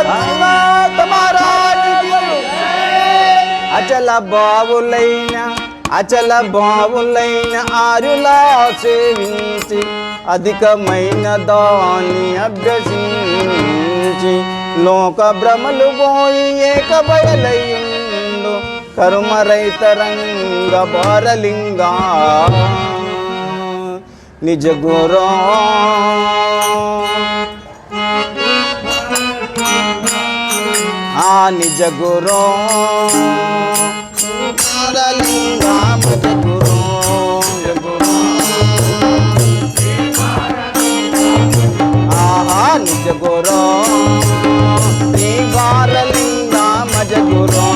సద్గురునాథ మహారాజుకి. అచల బావులైన అచల బావులైన ఆరులా సేవించి అధికమైన దాన్ని అభ్యసించి లోక భ్రమలు పోయి ఏక బయలయ్యుండు కర్మ రైతరంగ బారలింగా నిజ గురా. నిజ గురు. నిజ గురు నిజ గురు. ఆహా నిజ గురు. శ్రీ బారలింగ మజ గురు.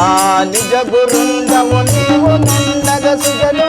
ఆ నిజ గురుండవు నీవు నిండగ సుజనులందరూ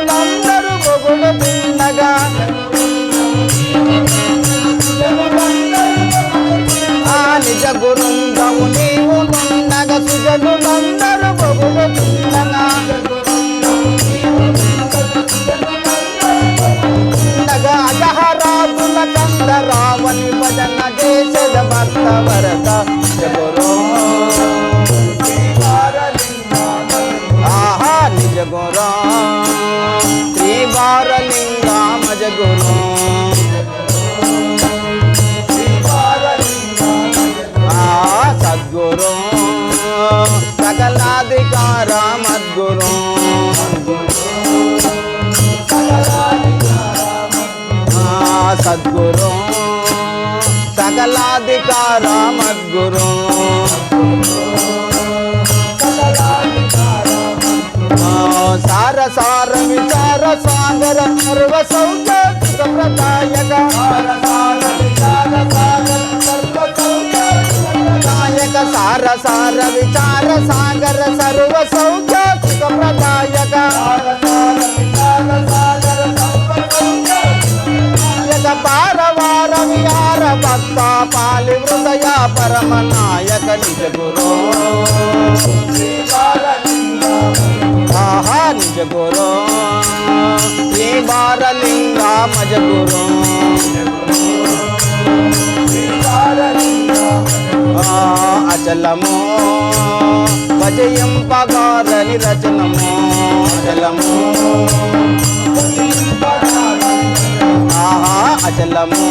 నిజ గురు శ్రీ సద్గురు. సకలాధికార మద్గురు సద్గురు. సకలాధికార మద్గురు సాగర సర్వ సౌఖ్య ప్రదాయక సార సార విచార సాగర సర్వ సౌఖ్య పారవార విహార భక్త పాలి హృదయ పరమ నాయక నిజ గురు. ఆహా నిజ గురు. శ్రీ బారలింగ మజ గురు ఆ, అచలము. భజయింపగారని రచనము. అచలము. ఆహా అచలము.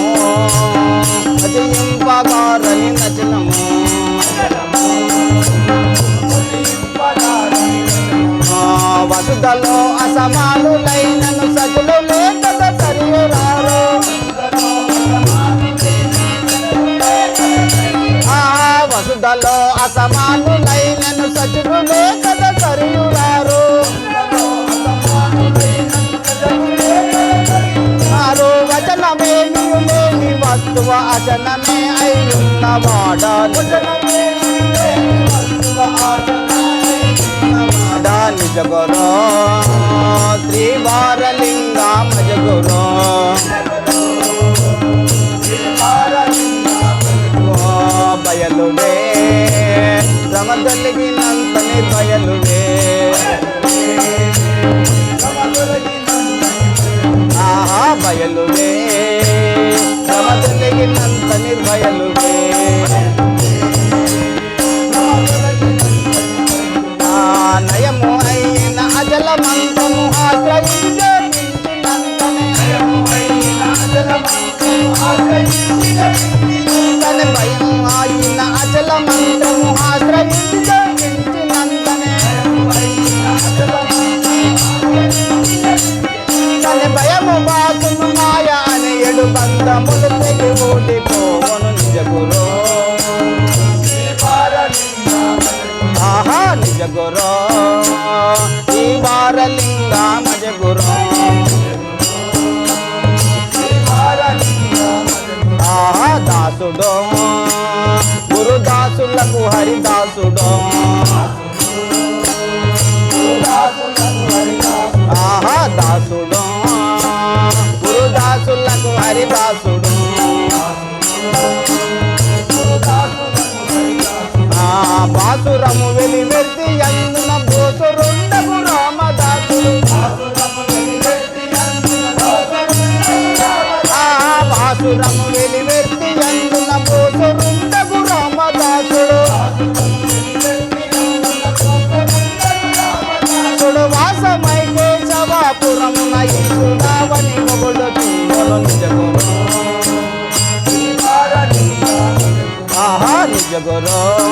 భజయింపగారని రచనము. వసుదలో అసమానులైనను సజులు లేకత సరిరారు ఆ వసుదలో అసమానులైనను సజులు లేకత సరియురారు. ఆరు వచనమేమి లేని వస్తువ అచనమే అయ్యున్న వాడాలు. వాడా నిజ গেলাম దాసుడో. గురుదాసులకు హరిదాసుడో. ఆహా దాసుడో. గురుదాసులకు హరిదాసుడు.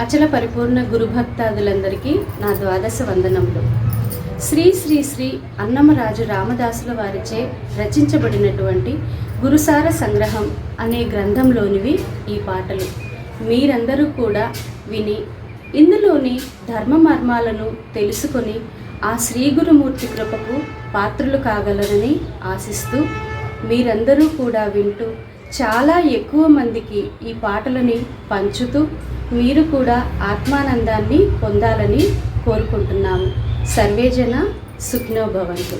అచల పరిపూర్ణ గురుభక్తాదులందరికీ నా ద్వాదశ వందనములు. శ్రీ శ్రీ శ్రీ అన్నమరాజు రామదాసుల వారిచే రచించబడినటువంటి గురుసార సంగ్రహం అనే గ్రంథంలోనివి ఈ పాటలు. మీరందరూ కూడా విని ఇందులోని ధర్మ మర్మాలను తెలుసుకొని ఆ శ్రీ గురుమూర్తి కృపకు పాత్రులు కాగలరని ఆశిస్తూ మీరందరూ కూడా వింటూ చాలా ఎక్కువ మందికి ఈ పాటలని పంచుతూ మీరు కూడా ఆత్మానందాన్ని పొందాలని కోరుకుంటున్నాము. సర్వేజన సుఖ్నోభవంతు